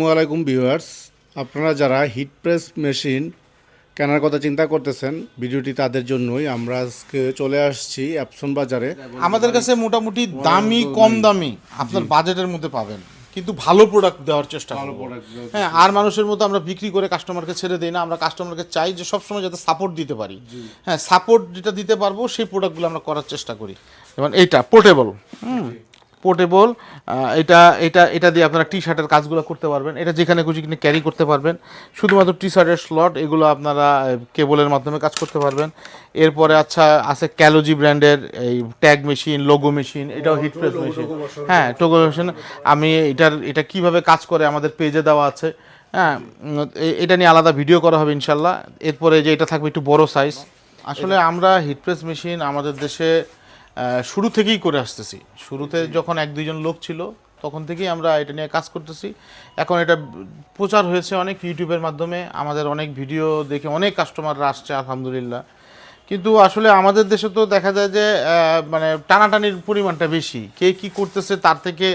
আসসালামু আলাইকুম ভিউয়ার্স। আপনারা যারা হিট প্রেস মেশিন কেনার কথা চিন্তা করতেছেন ভিডিওটি তাদের জন্যই। আমরা আজকে চলে আসছি অ্যাপসন বাজারে। আমাদের কাছে মোটামুটি দামি কম দামি আপনার বাজেটের মধ্যে পাবেন। কিন্তু ভালো প্রোডাক্ট দেওয়ার চেষ্টা করব। হ্যাঁ আর মানুষের মতো আমরা বিক্রি করে কাস্টমারকে ছেড়ে দিই না। আমরা কাস্টমারকে চাই যে সবসময় যাতে সাপোর্ট দিতে পারি। হ্যাঁ সাপোর্ট যেটা দিতে পারব সেই প্রোডাক্টগুলো আমরা করার চেষ্টা করি। যেমন এইটা পোর্টেবল হুম। পোর্টেবল এটা এটা এটা দিয়ে আপনারা টি শার্টের কাজগুলো করতে পারবেন। এটা যেখানে খুশি কিনে ক্যারি করতে পারবেন। শুধুমাত্র টি শার্টের স্লট এগুলো আপনারা কেবলের মাধ্যমে কাজ করতে পারবেন। এরপরে আচ্ছা আছে ক্যালোজি ব্র্যান্ডের এই ট্যাগ মেশিন লোগো মেশিন এটাও হিট প্রেস মেশিন হ্যাঁ টোগো মেশিন আমি এটার এটা কীভাবে কাজ করে আমাদের পেজে দেওয়া আছে। হ্যাঁ এটা নিয়ে আলাদা ভিডিও করা হবে ইনশাল্লাহ। এরপরে যে এটা থাকবে একটু বড় সাইজ আসলে আমরা হিট প্রেস মেশিন আমাদের দেশে শুরু থেকেই করে আসতেছি। শুরুতে যখন এক দুইজন লোক ছিল তখন থেকেই আমরা এটা নিয়ে কাজ করতেছি। এখন এটা প্রচার হয়েছে অনেক ইউটিউবের মাধ্যমে আমাদের অনেক ভিডিও দেখে অনেক কাস্টমাররা আসছে আলহামদুলিল্লাহ। কিন্তু আসলে আমাদের দেশে তো দেখা যায় যে মানে টানাটানির পরিমাণটা বেশি। কে কি করতেছে তার থেকে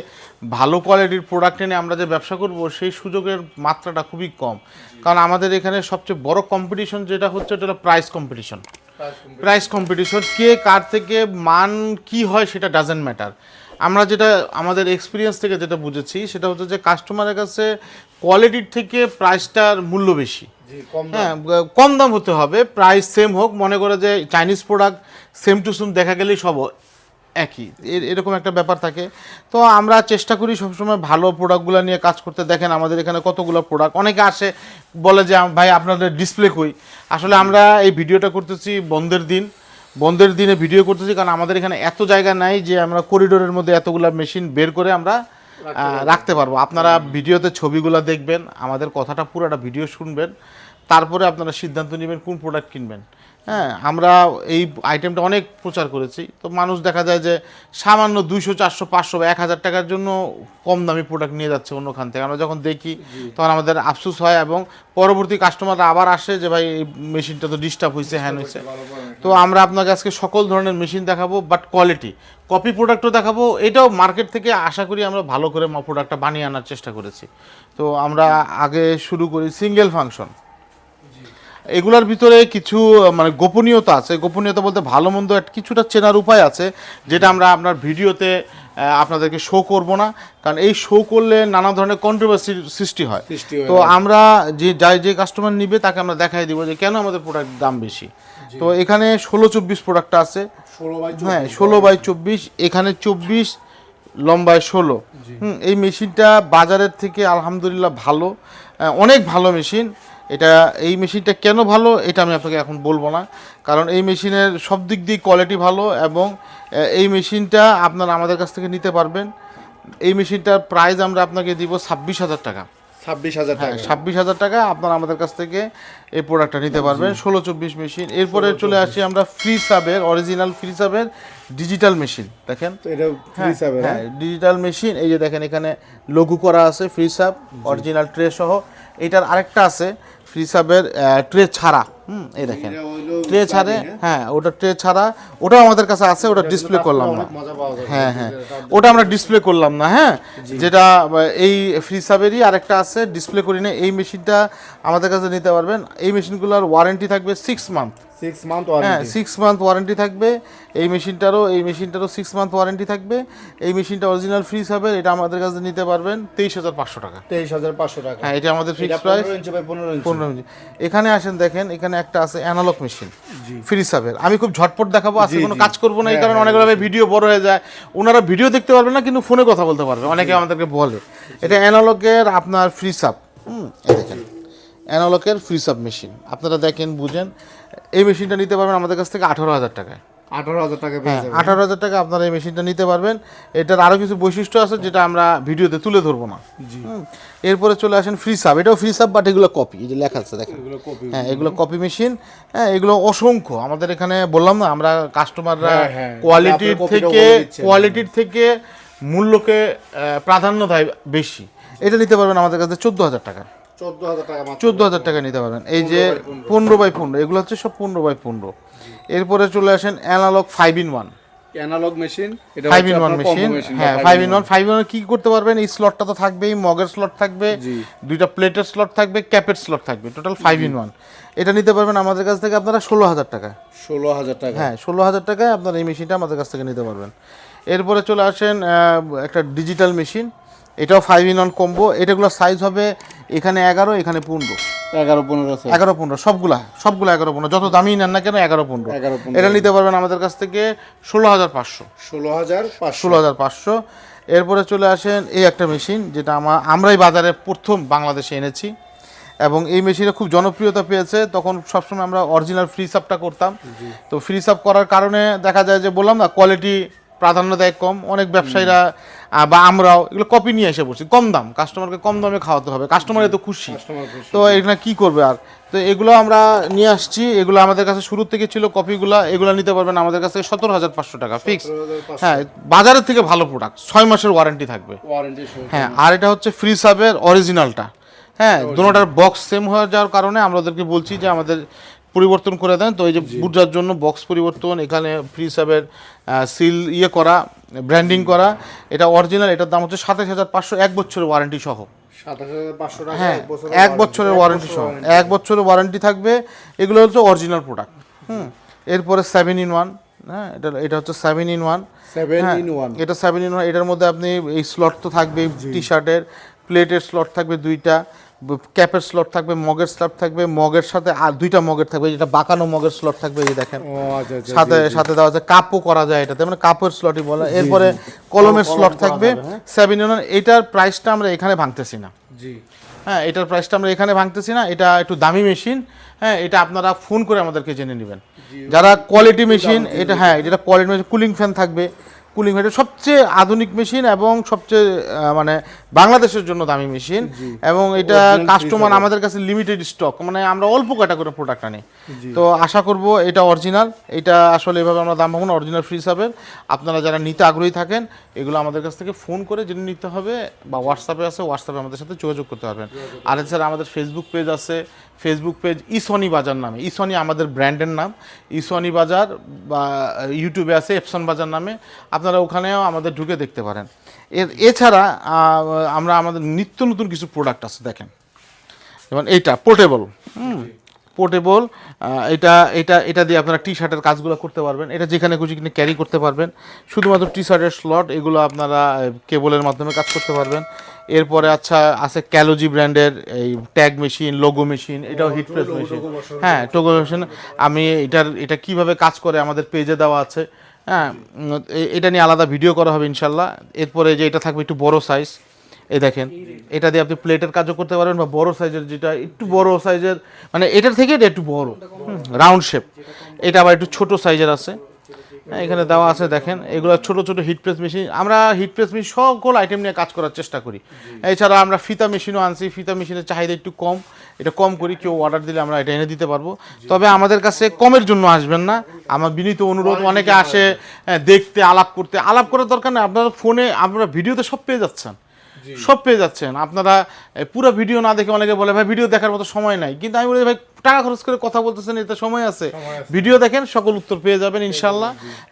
ভালো কোয়ালিটির প্রোডাক্ট এনে আমরা যে ব্যবসা করব সেই সুযোগের মাত্রাটা খুবই কম। কারণ আমাদের এখানে সবচেয়ে বড় কম্পিটিশন যেটা হচ্ছে এটা হলো প্রাইস কম্পিটিশন প্রাইস কম্পিটিশন কে কার থেকে মান কি হয় সেটা ডাজেন্ট ম্যাটার আমরা যেটা আমাদের এক্সপিরিয়েন্স থেকে যেটা বুঝেছি সেটা হচ্ছে যে কাস্টমারের কাছে কোয়ালিটির থেকে প্রাইসটার মূল্য বেশি। হ্যাঁ কম দাম হতে হবে প্রাইস সেম হোক মনে করে যে Chinese product same to same দেখা গেলেই সব একই। এর- এরকম একটা ব্যাপার থাকে। তো আমরা চেষ্টা করি সবসময় ভালো প্রোডাক্টগুলো নিয়ে কাজ করতে। দেখেন আমাদের এখানে কতগুলো প্রোডাক্ট অনেকে আসে বলে যে ভাই আপনাদের ডিসপ্লে কই? আসলে আমরা এই ভিডিওটা করতেছি বন্ধের দিন। বন্ধের দিনে ভিডিও করতেছি কারণ আমাদের এখানে এত জায়গা নাই যে আমরা করিডোরের মধ্যে এতগুলো মেশিন বের করে আমরা রাখতে পারব। আপনারা ভিডিওতে ছবিগুলো দেখবেন আমাদের কথাটা পুরোটা ভিডিও শুনবেন। তারপরে আপনারা সিদ্ধান্ত নেবেন কোন প্রোডাক্ট কিনবেন। হ্যাঁ আমরা এই আইটেমটা অনেক প্রচার করেছি। তো মানুষ দেখা যায় যে সামান্য দুইশো চারশো পাঁচশো বা এক হাজার টাকার জন্য কম দামি প্রোডাক্ট নিয়ে যাচ্ছে অন্যখান থেকে। আমরা যখন দেখি তখন আমাদের আফসোস হয় এবং পরবর্তী কাস্টমাররা আবার আসে যে ভাই এই মেশিনটা তো ডিস্টার্ব হয়েছে হ্যান হয়েছে তো আমরা আপনাকে আজকে সকল ধরনের মেশিন দেখাবো বাট কোয়ালিটি কপি প্রোডাক্টও দেখাবো। এটাও মার্কেট থেকে আশা করি আমরা ভালো করে প্রোডাক্টটা বানিয়ে আনার চেষ্টা করেছি। তো আমরা আগে শুরু করি সিঙ্গেল ফাংশন এগুলোর ভিতরে কিছু মানে গোপনীয়তা আছে। গোপনীয়তা বলতে ভালো মন্দ কিছুটা চেনার উপায় আছে যেটা আমরা আপনার ভিডিওতে আপনাদেরকে শো করব না। কারণ এই শো করলে নানা ধরনের কন্ট্রোভার্সির সৃষ্টি হয়। তো আমরা যে যাই যে কাস্টমার নিবে তাকে আমরা দেখাই দিব যে কেন আমাদের প্রোডাক্ট দাম বেশি? তো এখানে ষোলো চব্বিশ প্রোডাক্টটা আছে। ষোলো বাই হ্যাঁ ষোলো বাই চব্বিশ এখানে চব্বিশ লম্বায় ষোলো। হুম এই মেশিনটা বাজারের থেকে আলহামদুলিল্লাহ ভালো। অনেক ভালো মেশিন এটা এই মেশিনটা কেন ভালো এটা আমি আপনাকে এখন বলব না। কারণ এই মেশিনের সব দিক দিয়ে কোয়ালিটি ভালো এবং এই মেশিনটা আপনারা আমাদের কাছ থেকে নিতে পারবেন। এই মেশিনটার প্রাইস আমরা আপনাকে দিব ছাব্বিশ হাজার টাকা। ছাব্বিশ হাজার হ্যাঁ টাকা। ছাব্বিশ হাজার টাকা আপনারা আমাদের কাছ থেকে এই প্রোডাক্টটা নিতে পারবেন। ষোলো চব্বিশ মেশিন। এরপরে চলে আসি আমরা ফ্রি সাবের অরিজিনাল ফ্রি সাবের ডিজিটাল মেশিন দেখেন? হ্যাঁ ডিজিটাল মেশিন এই যে দেখেন এখানে লঘু করা আছে ফ্রি সাব অরিজিনাল ট্রে সহ। এটার আরেকটা আছে ফ্রি সাবের ট্রে ছাড়া। হুম এই দেখেন। ট্রে ছাড়ে হ্যাঁ ওটা ট্রে ছাড়া। ওটা আমাদের কাছে আছে ওটা ডিসপ্লে করলাম না অনেক মজা পাওয়া যায় হ্যাঁ হ্যাঁ। ওটা আমরা ডিসপ্লে করলাম না হ্যাঁ? যেটা এই ফ্রি সাবেরই আরেকটা আছে ডিসপ্লে করি না এই মেশিনটা আমাদের কাছে নিতে পারবেন। এই মেশিনগুলোর ওয়ারেন্টি থাকবে সিক্স মান্থ হ্যাঁ সিক্স মান্থ ওয়ারেন্টি থাকবে। এই মেশিনটারও এই মেশিনটারও সিক্স মান্থ ওয়ারেন্টি থাকবে। এই মেশিনটা অরিজিনাল ফ্রি হবে এটা আমাদের কাছে নিতে পারবেন তেইশ হাজার পাঁচশো টাকা। তেইশ হাজার পাঁচশো টাকা। হ্যাঁ এটা আমাদের ফিক্স প্রাইস পনেরো ইঞ্চি এখানে আসেন দেখেন এখানে একটা আছে অ্যানালগ মেশিন ফ্রি সাবের আমি খুব ঝটপট দেখাবো আজকে কোনো কাজ করব না এই কারণে অনেকগুলো ভিডিও বড় হয়ে যায়। ওনারা ভিডিও দেখতে পারবে না কিন্তু ফোনে কথা বলতে পারবে। অনেকে আমাদেরকে বলে। এটা অ্যানালগের আপনার ফ্রি সাব হুম দেখেন। অ্যানালগের ফ্রি সাব মেশিন আপনারা দেখেন বুঝেন। এই মেশিনটা নিতে পারবেন আমাদের কাছ থেকে আঠারো হাজার টাকায়। আঠারো হাজার টাকা হ্যাঁ আঠারো হাজার টাকা আপনারা এই মেশিনটা নিতে পারবেন। এটার আরও কিছু বৈশিষ্ট্য আছে যেটা আমরা ভিডিওতে তুলে ধরবো না। এরপরে চলে আসেন ফ্রি সাব এটাও ফ্রি সাব বাট এগুলো কপি এই যে লেখা আছে দেখেন। হ্যাঁ এগুলো কপি মেশিন হ্যাঁ এগুলো অসংখ্য। আমাদের এখানে বললাম না আমরা কাস্টমাররা হ্যাঁ, হ্যাঁ। কোয়ালিটির থেকে কোয়ালিটির থেকে মূল্যকে প্রাধান্য দেয় বেশি। এটা নিতে পারবেন আমাদের কাছে চোদ্দ হাজার টাকা। চোদ্দ হাজার টাকা নিতে পারবেন। এই যে পনেরো বাই পনেরো। এগুলো হচ্ছে সব পনেরো বাই পনেরো। এরপরে চলে আসেন analog five in one analog machine এটা ফাইভ ইন ওয়ান মেশিন হ্যাঁ five in one five in one কি করতে পারবেন? এই স্লটটা তো থাকবেই মগের স্লট থাকবে দুইটা প্লেটের স্লট থাকবে ক্যাপের স্লট থাকবে টোটাল ফাইভ ইন ওয়ান এটা নিতে পারবেন আমাদের কাছ থেকে আপনারা ষোলো হাজার টাকা। ষোলো হাজার টাকা। হ্যাঁ ষোলো হাজার টাকায় আপনার এই মেশিনটা আমাদের কাছ থেকে নিতে পারবেন। এরপরে চলে আসেন একটা ডিজিটাল মেশিন এটাও ফাইভ ইন ওয়ান কম্বো এটাগুলো সাইজ হবে এখানে এগারো এখানে পনেরো। এগারো পনেরো এগারো পনেরো সবগুলা সবগুলো এগারো পনেরো। যত দামি নেন না কেন এগারো পনেরো। এটা নিতে পারবেন আমাদের কাছ থেকে ষোলো হাজার পাঁচশো। ষোলো হাজার ষোলো হাজার পাঁচশো। এরপরে চলে আসেন এই একটা মেশিন যেটা আমার আমরাই বাজারে প্রথম বাংলাদেশে এনেছি। এবং এই মেশিনে খুব জনপ্রিয়তা পেয়েছে। তখন সবসময় আমরা অরিজিনাল ফ্রি সাপটা করতাম। তো ফ্রি সাপ করার কারণে দেখা যায় যে বললাম না কোয়ালিটি প্রাধান্য দেয় কম অনেক ব্যবসায়ীরা বা আমরাও এগুলো কপি নিয়ে এসে পড়ছি কম দাম কাস্টমারকে কম দামে খাওয়াতে হবে। কাস্টমার এত খুশি। তো এখানে কি করবে আর? তো এগুলো আমরা নিয়ে আসছি। এগুলো আমাদের কাছে শুরু থেকে ছিল কপিগুলো এগুলো নিতে পারবেন আমাদের কাছ সতেরো হাজার পাঁচশো টাকা ফিক্স হ্যাঁ বাজারের থেকে ভালো প্রোডাক্ট ছয় মাসের ওয়ারেন্টি থাকবে। হ্যাঁ আর এটা হচ্ছে ফ্রি সাবের অরিজিনালটা হ্যাঁ দুটোটার বক্স সেম হয়ে যাওয়ার কারণে আমরা ওদেরকে বলছি যে আমাদের পরিবর্তন করে দেন। তো এই যে বুটজার জন্য বক্স পরিবর্তন এখানে ফ্রি সাবের সিল ইয়ে করা ব্র্যান্ডিং করা এটা অরিজিনাল এটার দাম হচ্ছে সাতাশ হাজার পাঁচশো এক বছরের ওয়ারেন্টি সহ। হ্যাঁ এক বছরের ওয়ারেন্টি সহ। এক বছরের ওয়ারেন্টি থাকবে। এগুলো হচ্ছে অরিজিনাল প্রোডাক্ট হুম। এরপরে সেভেন ইন ওয়ান হ্যাঁ এটা এটা হচ্ছে সেভেন ইন ওয়ান এটা সেভেন ইন ওয়ান এটার মধ্যে আপনি এই স্লট তো থাকবে টি শার্টের প্লেটের স্লট থাকবে দুইটা। ক্যাপের স্লট থাকবে মগের স্লট থাকবে মগের সাথে আর দুইটা মগের থাকবে যেটা বাঁকানো মগের স্লট থাকবে এই দেখেন। আচ্ছা আচ্ছা সাথে সাথে দেওয়া যায় কাপও করা যায় এটাতে মানে কাপের স্লটই বলা। এরপরে কলমের স্লট থাকবে সেভেন ইন ওয়ান এটার প্রাইসটা আমরা এখানে ভাঙতেছি না। জি। হ্যাঁ এটার প্রাইসটা আমরা এখানে ভাঙতেছি না এটা একটু দামি মেশিন হ্যাঁ এটা আপনারা ফোন করে আমাদেরকে জেনে নেবেন। যারা কোয়ালিটি মেশিন এটা হ্যাঁ যেটা কোয়ালিটি মেশিন কুলিং ফ্যান থাকবে কুলিং ফ্যান সবচেয়ে আধুনিক মেশিন এবং সবচেয়ে মানে বাংলাদেশের জন্য দামি মেশিন এবং এটা কাস্টমার আমাদের কাছে লিমিটেড স্টক মানে আমরা অল্প কটা করে প্রোডাক্ট আনি। তো আশা করব এটা অরিজিনাল এটা আসলে এভাবে আমরা দাম ভাবুন অরিজিনাল ফ্রি হিসাবে। আপনারা যারা নিতে আগ্রহী থাকেন এগুলো আমাদের কাছ থেকে ফোন করে জেনে নিতে হবে বা হোয়াটসঅ্যাপে আছে হোয়াটসঅ্যাপে আমাদের সাথে যোগাযোগ করতে পারবেন। আর এছাড়া আমাদের ফেসবুক পেজ আছে ফেসবুক পেজ ইসনি বাজার নামে। ইসনি আমাদের ব্র্যান্ডের নাম। ইসনি বাজার বা ইউটিউবে আছে এপসন বাজার নামে। আপনারা ওখানেও আমাদের ঢুকে দেখতে পারেন। এর, এছাড়া আমরা আমাদের নিত্য নতুন কিছু প্রোডাক্ট আছে, দেখেন। যেমন এইটা পোর্টেবল হুম। পোর্টেবল এটা এটা এটা দিয়ে আপনারা টি শার্টের কাজগুলো করতে পারবেন। এটা যেখানে খুশি কিনে ক্যারি করতে পারবেন। শুধুমাত্র টি শার্টের স্লট এগুলো আপনারা কেবলের মাধ্যমে কাজ করতে পারবেন। এরপরে আচ্ছা আছে ক্যালোজি ব্র্যান্ডের এই ট্যাগ মেশিন লোগো মেশিন এটাও হিট প্রেস মেশিন হ্যাঁ টোগো মেশিন আমি এটার এটা কীভাবে কাজ করে আমাদের পেজে দেওয়া আছে। হ্যাঁ এটা নিয়ে আলাদা ভিডিও করা হবে ইনশাল্লাহ। এরপরে যে এটা থাকবে একটু বড় সাইজ এই দেখেন এটা দিয়ে আপনি প্লেটের কাজও করতে পারবেন বা বড় সাইজের যেটা একটু বড় সাইজের মানে এটার থেকে এটা একটু বড় রাউন্ড শেপ এটা আবার একটু ছোট সাইজের আছে। হ্যাঁ, এখানে দেওয়া আছে দেখেন এগুলো ছোট ছোট হিট প্রেস মেশিন আমরা হিট প্রেস মেশিন সকল আইটেম নিয়ে কাজ করার চেষ্টা করি। এছাড়া আমরা ফিতা মেশিনও আনছি ফিতা মেশিনের চাহিদা একটু কম। এটা কম করি কেউ অর্ডার দিলে আমরা এটা এনে দিতে পারব। তবে আমাদের কাছে কমের জন্য আসবেন না। আমার বিনীত অনুরোধ অনেকে আসে হ্যাঁ, দেখতে আলাপ করতে। আলাপ করার দরকার নেই আপনারা ফোনে আপনারা ভিডিওতে সব পেয়ে যাচ্ছেন। সব পেয়ে যাচ্ছেন। আপনারা পুরো ভিডিও না দেখে অনেকে বলে ভাই ভিডিও দেখার মতো সময় নাই। কিন্তু আমি বলি ভাই টাকা খরচ করে কথা বলতেছেন এতে সময় আছে। ভিডিও দেখেন সকল উত্তর পেয়ে যাবেন ইনশাল্লাহ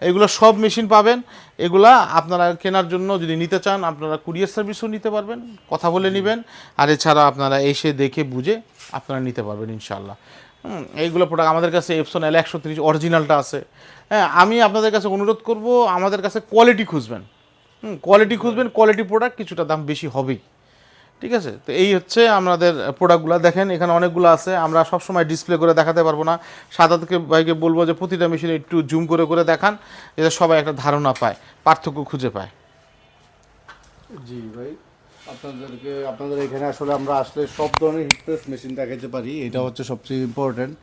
এগুলো সব মেশিন পাবেন। এগুলা আপনারা কেনার জন্য যদি নিতে চান আপনারা কুরিয়ার সার্ভিসও নিতে পারবেন কথা বলে নেবেন। আর এছাড়া আপনারা এসে দেখে বুঝে আপনারা নিতে পারবেন ইনশাল্লাহ হুম, এইগুলো প্রোডাক্ট আমাদের কাছে এপসন এল একশো তিরিশ অরিজিনালটা আছে। হ্যাঁ আমি আপনাদের কাছে অনুরোধ করব আমাদের কাছে কোয়ালিটি খুঁজবেন। হুম কোয়ালিটি খুঁজবেন কোয়ালিটি প্রোডাক্ট কিছুটা দাম বেশি হবেই। ঠিক আছে? তো এই হচ্ছে আমাদের প্রোডাক্টগুলো দেখেন, এখানে অনেকগুলো আছে। আমরা সব সময় ডিসপ্লে করে দেখাতে পারব না। সাদাতকে ভাইকে বলব যে, প্রতিটা মেশিনে একটু জুম করে করে দেখান, যাতে সবাই একটা ধারণা পায়, পার্থক্য খুঁজে পায়। জি, ভাই। আপনাদেরকে আপনাদের এখানে আসলে আমরা আসলে সব ধরনের হিট প্রেস মেশিন দেখাতে পারি। এটা হচ্ছে সবচেয়ে ইম্পর্টেন্ট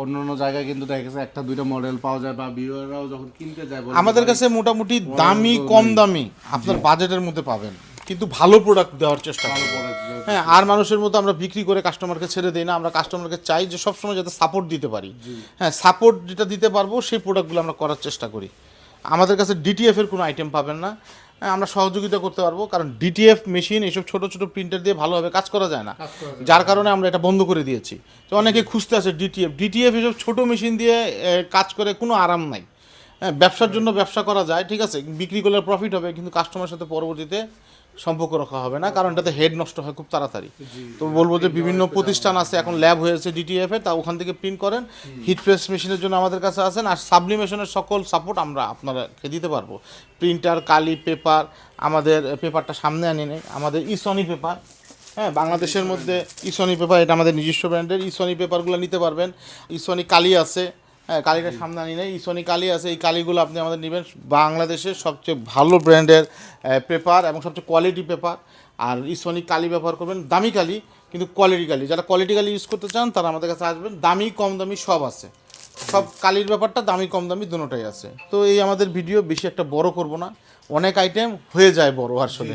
অন্য অন্য জায়গায় কিন্তু দেখা গেছে একটা দুইটা মডেল পাওয়া যায় বা ভিউয়াররাও যখন কিনতে যায় বলে, আমাদের কাছে মোটামুটি দামি কম দামি আপনার বাজেটের মধ্যে পাবেন। কিন্তু ভালো প্রোডাক্ট দেওয়ার চেষ্টা product হ্যাঁ আর মানুষের মতো আমরা বিক্রি করে কাস্টমারকে ছেড়ে দিই না। আমরা কাস্টমারকে চাই যে সবসময় যাতে সাপোর্ট দিতে পারি। হ্যাঁ সাপোর্ট যেটা দিতে পারব সেই প্রোডাক্টগুলো আমরা করার চেষ্টা করি। আমাদের কাছে ডিটিএফ এর কোনো আইটেম পাবেন না। আমরা সহযোগিতা করতে পারব। কারণ ডিটিএফ মেশিন এইসব ছোট ছোট প্রিন্টার দিয়ে ভালোভাবে কাজ করা যায় না। যার কারণে আমরা এটা বন্ধ করে দিয়েছি। তো অনেকে খুঁজতে আছে ডিটিএফ ডিটিএফ এসব ছোট মেশিন দিয়ে কাজ করে কোনো আরাম নাই। হ্যাঁ ব্যবসার জন্য ব্যবসা করা যায় ঠিক আছে বিক্রি করলে প্রফিট হবে কিন্তু কাস্টমার সাথে পরবর্তীতে সম্পর্ক রাখা হবে না কারণ এটাতে হেড নষ্ট হয় খুব তাড়াতাড়ি। তো বলব যে বিভিন্ন প্রতিষ্ঠান আছে এখন ল্যাব হয়েছে ডিটিএফ এ তা ওখান থেকে প্রিন্ট করেন। হিট প্রেস মেশিনের জন্য আমাদের কাছে আছেন আর সাবলিমেশনের সকল সাপোর্ট আমরা আপনারাকে দিতে পারব। প্রিন্টার কালি পেপার আমাদের পেপারটা সামনে আনি নেই আমাদের ইসনি পেপার হ্যাঁ বাংলাদেশের মধ্যে ইসনি পেপার এটা আমাদের নিজস্ব ব্র্যান্ডের ইসনি পেপারগুলো নিতে পারবেন। ইসনি কালি আছে হ্যাঁ কালিটা সামনে আনি নেই ইসনি কালি আছে এই কালিগুলো আপনি আমাদের নেবেন। বাংলাদেশের সবচেয়ে ভালো ব্র্যান্ডের পেপার এবং সবচেয়ে কোয়ালিটি পেপার। আর ইসনি কালি ব্যবহার করবেন দামি কালি কিন্তু কোয়ালিটি কালি। যারা কোয়ালিটি কালি ইউজ করতে চান তারা আমাদের কাছে আসবেন। দামি কম দামি সব আছে। সব কালির ব্যাপারটা দামি কম দামি দুটোটাই আছে। তো এই আমাদের ভিডিও বেশি একটা বড় করব না। অনেক আইটেম হয়ে যায় বড় আসলে